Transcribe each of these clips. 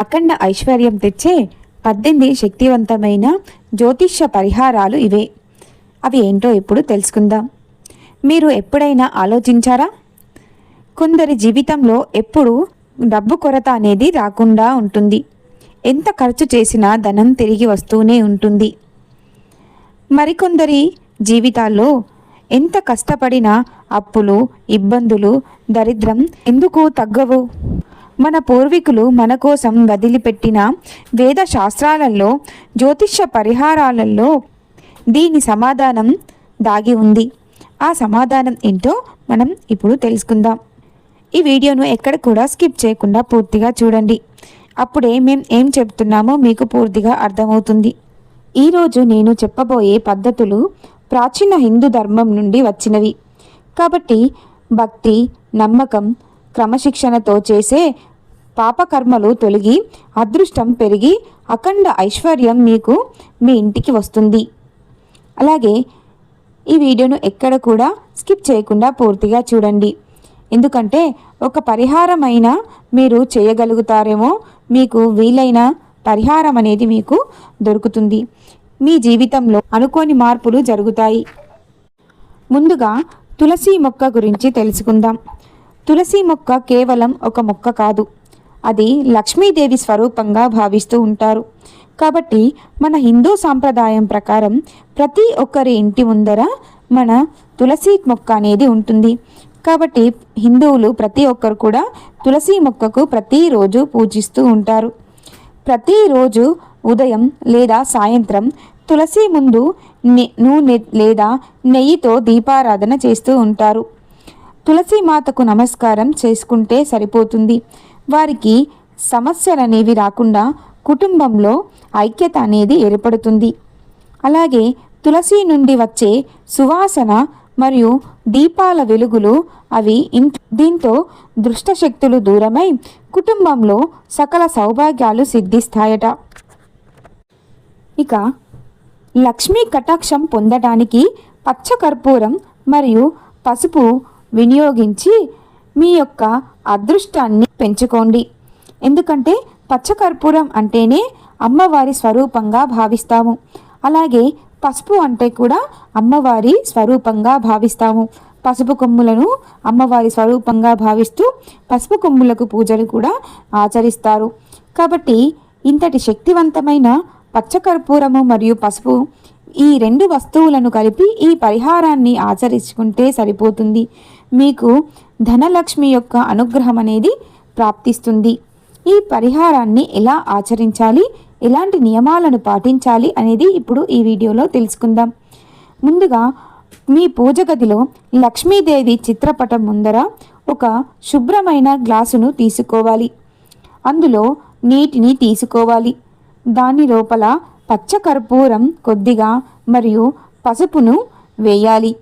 అఖండ ఐశ్వర్యం తెచ్చే పద్దెనిమిది శక్తివంతమైన జ్యోతిష్య పరిహారాలు ఇవే. అవి ఏంటో ఇప్పుడు తెలుసుకుందాం. మీరు ఎప్పుడైనా ఆలోచించారా? కొందరి జీవితంలో ఎప్పుడు డబ్బు కొరత అనేది రాకుండా ఉంటుంది. ఎంత ఖర్చు చేసినా ధనం తిరిగి వస్తూనే ఉంటుంది. మరికొందరి జీవితాల్లో ఎంత కష్టపడినా అప్పులు ఇబ్బందులు దరిద్రం ఎందుకు తగ్గవు? మన పూర్వీకులు మన కోసం వదిలిపెట్టిన వేద శాస్త్రాలలో జ్యోతిష్య పరిహారాలలో దీని సమాధానం దాగి ఉంది. ఆ సమాధానం ఏంటో మనం ఇప్పుడు తెలుసుకుందాం. ఈ వీడియోను ఎక్కడ కూడా స్కిప్ చేయకుండా పూర్తిగా చూడండి. అప్పుడే మేము ఏం చెప్తున్నామో మీకు పూర్తిగా అర్థమవుతుంది. ఈరోజు నేను చెప్పబోయే పద్ధతులు ప్రాచీన హిందూ ధర్మం నుండి వచ్చినవి. కాబట్టి భక్తి నమ్మకం క్రమశిక్షణతో చేసే పాపకర్మలు తొలగి అదృష్టం పెరిగి అఖండ ఐశ్వర్యం మీకు మీ ఇంటికి వస్తుంది. అలాగే ఈ వీడియోను ఎక్కడ కూడా స్కిప్ చేయకుండా పూర్తిగా చూడండి. ఎందుకంటే ఒక పరిహారమైనా మీరు చేయగలుగుతారేమో మీకు వీలైన పరిహారం అనేది మీకు దొరుకుతుంది. మీ జీవితంలో అనుకోని మార్పులు జరుగుతాయి. ముందుగా తులసి మొక్క గురించి తెలుసుకుందాం. తులసి మొక్క కేవలం ఒక మొక్క కాదు. అది లక్ష్మీదేవి స్వరూపంగా భావిస్తూ ఉంటారు. కాబట్టి మన హిందూ సాంప్రదాయం ప్రకారం ప్రతి ఒక్కరి ఇంటి ముందర మన తులసి మొక్క అనేది ఉంటుంది. కాబట్టి హిందువులు ప్రతి ఒక్కరు కూడా తులసి మొక్కకు ప్రతిరోజు పూజిస్తూ ఉంటారు. ప్రతిరోజు ఉదయం లేదా సాయంత్రం తులసి ముందు నె నూనె లేదా నెయ్యితో దీపారాధన చేస్తూ ఉంటారు. తులసి మాతకు నమస్కారం చేసుకుంటే సరిపోతుంది. వారికి సమస్యలు అనేవి రాకుండా కుటుంబంలో ఐక్యత అనేది ఏర్పడుతుంది. అలాగే తులసి నుండి వచ్చే సువాసన మరియు దీపాల వెలుగులు అవి దీంతో దుష్టశక్తులు దూరమై కుటుంబంలో సకల సౌభాగ్యాలు సిద్ధిస్తాయట. ఇక లక్ష్మీ కటాక్షం పొందడానికి పచ్చకర్పూరం మరియు పసుపు వినియోగించి మీ యొక్క అదృష్టాన్ని పెంచుకోండి. ఎందుకంటే పచ్చకర్పూరం అంటేనే అమ్మవారి స్వరూపంగా భావిస్తాము. అలాగే పసుపు అంటే కూడా అమ్మవారి స్వరూపంగా భావిస్తాము. పసుపు కొమ్ములను అమ్మవారి స్వరూపంగా భావిస్తూ పసుపు కొమ్ములకు పూజలు కూడా ఆచరిస్తారు. కాబట్టి ఇంతటి శక్తివంతమైన పచ్చకర్పూరము మరియు పసుపు ఈ రెండు వస్తువులను కలిపి ఈ పరిహారాన్ని ఆచరించుకుంటే సరిపోతుంది. మీకు ధనలక్ష్మి యొక్క అనుగ్రహం అనేది ప్రాప్తిస్తుంది. ఈ పరిహారాన్ని ఎలా ఆచరించాలి? ఎలాంటి నియమాలను పాటించాలి అనేది ఇప్పుడు ఈ వీడియోలో తెలుసుకుందాం. ముందుగా మీ పూజ గదిలో లక్ష్మీదేవి చిత్రపటం ముందర ఒక శుభ్రమైన గ్లాసును తీసుకోవాలి. అందులో నీటిని తీసుకోవాలి. దాని లోపల పచ్చకర్పూరం కొద్దిగా మరియు పసుపును వేయాలి.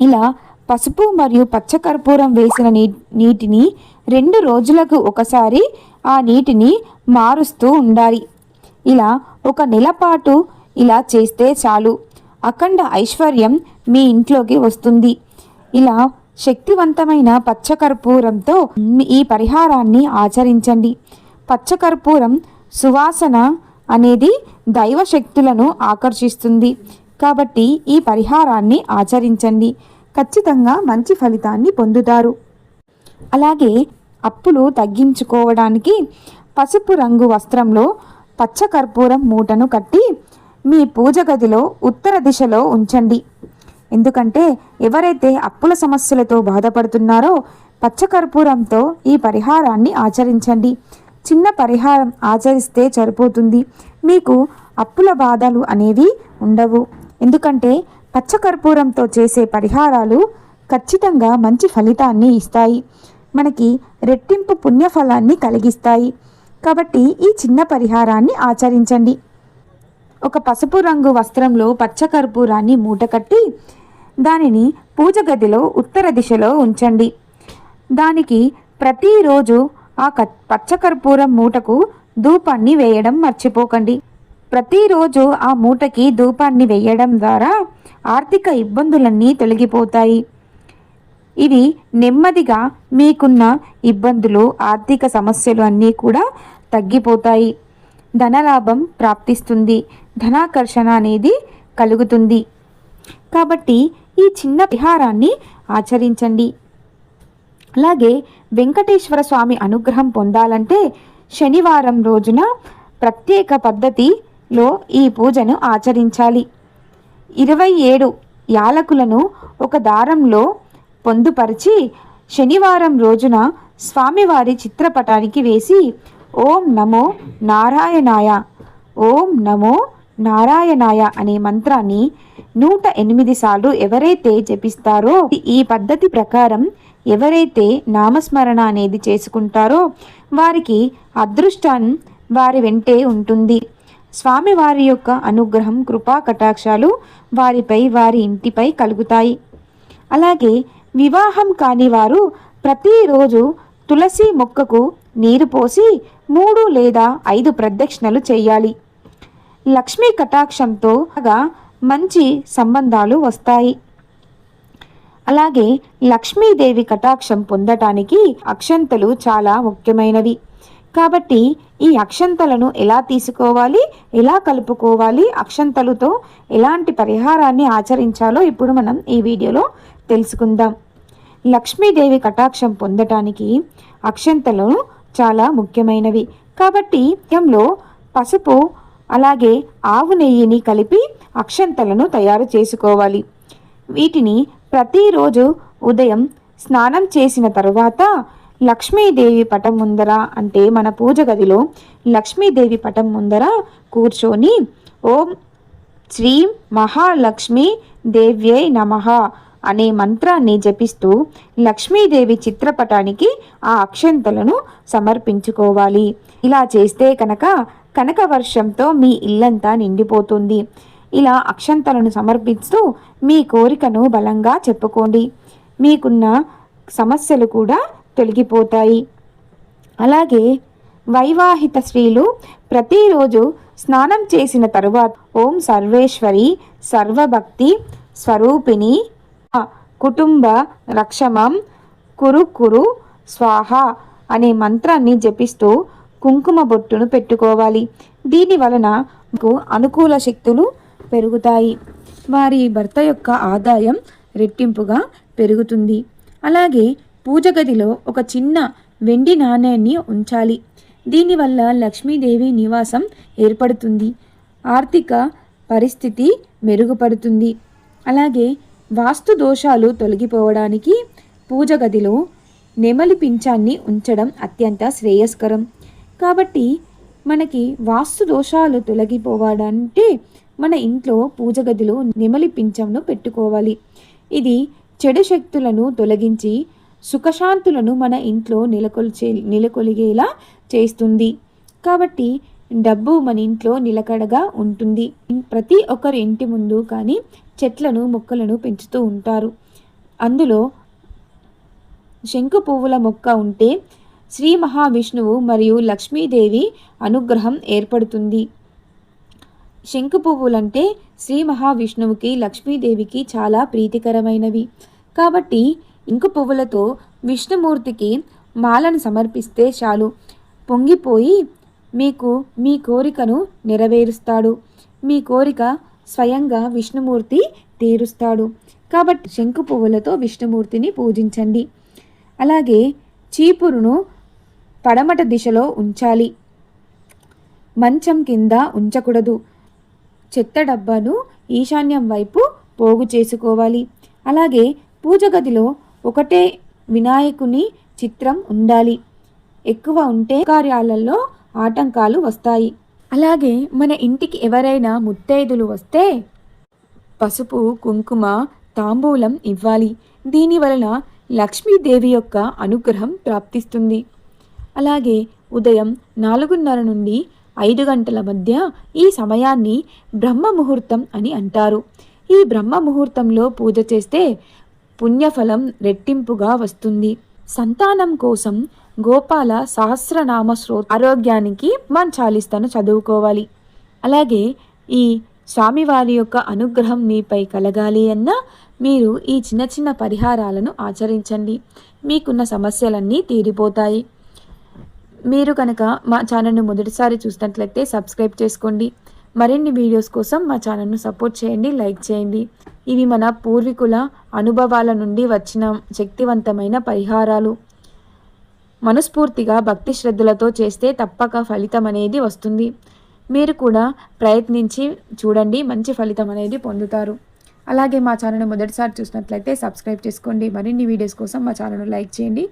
ఇలా పసుపు మరియు పచ్చకర్పూరం వేసిన నీ నీటిని రెండు రోజులకు ఒకసారి ఆ నీటిని మారుస్తూ ఉండాలి. ఇలా ఒక నెల పాటు ఇలా చేస్తే చాలు. అఖండ ఐశ్వర్యం మీ ఇంట్లోకి వస్తుంది. ఇలా శక్తివంతమైన పచ్చకర్పూరంతో ఈ పరిహారాన్ని ఆచరించండి. పచ్చకర్పూరం సువాసన అనేది దైవ శక్తులను ఆకర్షిస్తుంది. కాబట్టి ఈ పరిహారాన్ని ఆచరించండి. ఖచ్చితంగా మంచి ఫలితాన్ని పొందుతారు. అలాగే అప్పులు తగ్గించుకోవడానికి పసుపు రంగు వస్త్రంలో పచ్చకర్పూరం మూటను కట్టి మీ పూజ గదిలో ఉత్తర దిశలో ఉంచండి. ఎందుకంటే ఎవరైతే అప్పుల సమస్యలతో బాధపడుతున్నారో పచ్చకర్పూరంతో ఈ పరిహారాన్ని ఆచరించండి. చిన్న పరిహారం ఆచరిస్తే సరిపోతుంది. మీకు అప్పుల బాధలు అనేవి ఉండవు. ఎందుకంటే పచ్చకర్పూరంతో చేసే పరిహారాలు ఖచ్చితంగా మంచి ఫలితాన్ని ఇస్తాయి. మనకి రెట్టింపు పుణ్యఫలాన్ని కలిగిస్తాయి. కాబట్టి ఈ చిన్న పరిహారాన్ని ఆచరించండి. ఒక పసుపు రంగు వస్త్రంలో పచ్చకర్పూరాన్ని మూటకట్టి దానిని పూజ గదిలో ఉత్తర దిశలో ఉంచండి. దానికి ప్రతిరోజు ఆ క పచ్చకర్పూరం మూటకు ధూపాన్ని వేయడం మర్చిపోకండి. ప్రతిరోజు ఆ మూటకి ధూపాన్ని వేయడం ద్వారా ఆర్థిక ఇబ్బందులన్నీ తొలగిపోతాయి. ఇవి నెమ్మదిగా మీకున్న ఇబ్బందులు ఆర్థిక సమస్యలు అన్నీ కూడా తగ్గిపోతాయి. ధనలాభం ప్రాప్తిస్తుంది. ధనాకర్షణ అనేది కలుగుతుంది. కాబట్టి ఈ చిన్న పరిహారాన్ని ఆచరించండి. అలాగే వెంకటేశ్వర స్వామి అనుగ్రహం పొందాలంటే శనివారం రోజున ప్రత్యేక పద్ధతిలో ఈ పూజను ఆచరించాలి. ఇరవై ఏడు యాలకులను ఒక దారంలో పొందుపరిచి శనివారం రోజున స్వామివారి చిత్రపటానికి వేసి ఓం నమో నారాయణాయ ఓం నమో నారాయణాయ అనే మంత్రాన్ని నూట ఎనిమిది సార్లు ఎవరైతే జపిస్తారో ఈ పద్ధతి ప్రకారం ఎవరైతే నామస్మరణ అనేది చేసుకుంటారో వారికి అదృష్టం వారి వెంటే ఉంటుంది. స్వామి వారి యొక్క అనుగ్రహం కృపా కటాక్షాలు వారిపై వారి ఇంటిపై కలుగుతాయి. అలాగే వివాహం కాని వారు ప్రతిరోజు తులసి మొక్కకు నీరు పోసి మూడు లేదా ఐదు ప్రదక్షిణలు చేయాలి. లక్ష్మీ కటాక్షంతో మంచి సంబంధాలు వస్తాయి. అలాగే లక్ష్మీదేవి కటాక్షం పొందటానికి అక్షంతలు చాలా ముఖ్యమైనవి. కాబట్టి ఈ అక్షంతలను ఎలా తీసుకోవాలి ఎలా కలుపుకోవాలి అక్షంతలతో ఎలాంటి పరిహారాన్ని ఆచరించాలో ఇప్పుడు మనం ఈ వీడియోలో తెలుసుకుందాం. లక్ష్మీదేవి కటాక్షం పొందటానికి అక్షంతలు చాలా ముఖ్యమైనవి. కాబట్టి బియ్యంలో పసుపు అలాగే ఆవు నెయ్యిని కలిపి అక్షంతలను తయారు చేసుకోవాలి. వీటిని ప్రతిరోజు ఉదయం స్నానం చేసిన తరువాత లక్ష్మీదేవి పటం ముందర అంటే మన పూజ గదిలో లక్ష్మీదేవి పటం ముందర కూర్చొని ఓం శ్రీం మహాలక్ష్మి దేవ్యై నమ అనే మంత్రాన్ని జపిస్తూ లక్ష్మీదేవి చిత్రపటానికి ఆ అక్షంతలను సమర్పించుకోవాలి. ఇలా చేస్తే కనుక కనక వర్షంతో మీ ఇల్లంతా నిండిపోతుంది. ఇలా అక్షంతలను సమర్పిస్తూ మీ కోరికను బలంగా చెప్పుకోండి. మీకున్న సమస్యలు కూడా తొలగిపోతాయి. అలాగే వైవాహిత స్త్రీలు ప్రతిరోజు స్నానం చేసిన తరువాత ఓం సర్వేశ్వరి సర్వభక్తి స్వరూపిణి కుటుంబ రక్షమం కురు కురు స్వాహ అనే మంత్రాన్ని జపిస్తూ కుంకుమ బొట్టును పెట్టుకోవాలి. దీని వలన అనుకూల శక్తులు పెరుగుతాయి. వారి భర్త యొక్క ఆదాయం రెట్టింపుగా పెరుగుతుంది. అలాగే పూజ గదిలో ఒక చిన్న వెండి నాణ్యాన్ని ఉంచాలి. దీనివల్ల లక్ష్మీదేవి నివాసం ఏర్పడుతుంది. ఆర్థిక పరిస్థితి మెరుగుపడుతుంది. అలాగే వాస్తు దోషాలు తొలగిపోవడానికి పూజ గదిలో నెమలి పింఛాన్ని ఉంచడం అత్యంత శ్రేయస్కరం. కాబట్టి మనకి వాస్తు దోషాలు తొలగిపోవడంటే మన ఇంట్లో పూజ గదిలో నెమలి పింఛంను పెట్టుకోవాలి. ఇది చెడు శక్తులను తొలగించి సుఖశాంతులను మన ఇంట్లో నెలకొల్చే నెలకొలిగేలా చేస్తుంది. కాబట్టి డబ్బు మన ఇంట్లో నిలకడగా ఉంటుంది. ప్రతి ఒక్కరి ఇంటి ముందు కానీ చెట్లను మొక్కలను పెంచుతూ ఉంటారు. అందులో శంకు పువ్వుల మొక్క ఉంటే శ్రీ మహావిష్ణువు మరియు లక్ష్మీదేవి అనుగ్రహం ఏర్పడుతుంది. శంకు పువ్వులంటే శ్రీ మహావిష్ణువుకి లక్ష్మీదేవికి చాలా ప్రీతికరమైనవి. కాబట్టి ఇంకు పువ్వులతో విష్ణుమూర్తికి మాలను సమర్పిస్తే చాలు. పొంగిపోయి మీకు మీ కోరికను నెరవేరుస్తాడు. మీ కోరిక స్వయంగా విష్ణుమూర్తి తీరుస్తాడు. కాబట్టి శంకు పువ్వులతో విష్ణుమూర్తిని పూజించండి. అలాగే చీపురును పడమట దిశలో ఉంచాలి. మంచం కింద ఉంచకూడదు. చెత్త డబ్బాను ఈశాన్యం వైపు పోగు చేసుకోవాలి. అలాగే పూజ గదిలో ఒకటే వినాయకుని చిత్రం ఉండాలి. ఎక్కువ ఉంటే కార్యాలలో ఆటంకాలు వస్తాయి. అలాగే మన ఇంటికి ఎవరైనా ముత్తైదులు వస్తే పసుపు కుంకుమ తాంబూలం ఇవ్వాలి. దీని వలన లక్ష్మీదేవి యొక్క అనుగ్రహం ప్రాప్తిస్తుంది. అలాగే ఉదయం నాలుగున్నర నుండి ఐదు గంటల మధ్య ఈ సమయాన్ని బ్రహ్మ ముహూర్తం అని అంటారు. ఈ బ్రహ్మ ముహూర్తంలో పూజ చేస్తే పుణ్యఫలం రెట్టింపుగా వస్తుంది. సంతానం కోసం గోపాల సహస్రనామ శ్రో ఆరోగ్యానికి చాలిస్తాను చదువుకోవాలి. అలాగే ఈ స్వామివారి యొక్క అనుగ్రహం మీపై కలగాలి అన్న మీరు ఈ చిన్న చిన్న పరిహారాలను ఆచరించండి. మీకున్న సమస్యలన్నీ తీరిపోతాయి. మీరు కనుక మా ఛానల్ను మొదటిసారి చూసినట్లయితే సబ్స్క్రైబ్ చేసుకోండి. మరిన్ని వీడియోస్ కోసం మా ఛానల్ను సపోర్ట్ చేయండి లైక్ చేయండి. ఇవి మన పూర్వీకుల అనుభవాల నుండి వచ్చిన శక్తివంతమైన పరిహారాలు. మనస్ఫూర్తిగా భక్తి శ్రద్ధలతో చేస్తే తప్పక ఫలితం అనేది వస్తుంది. మీరు కూడా ప్రయత్నించి చూడండి మంచి ఫలితం అనేది పొందుతారు. అలాగే మా ఛానల్ మొదటిసారి చూసినట్లయితే సబ్స్క్రైబ్ చేసుకోండి. మరిన్ని వీడియోస్ కోసం మా ఛానల్ లైక్ చేయండి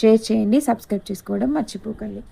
షేర్ చేయండి సబ్స్క్రైబ్ చేసుకోవడం మర్చిపోకండి.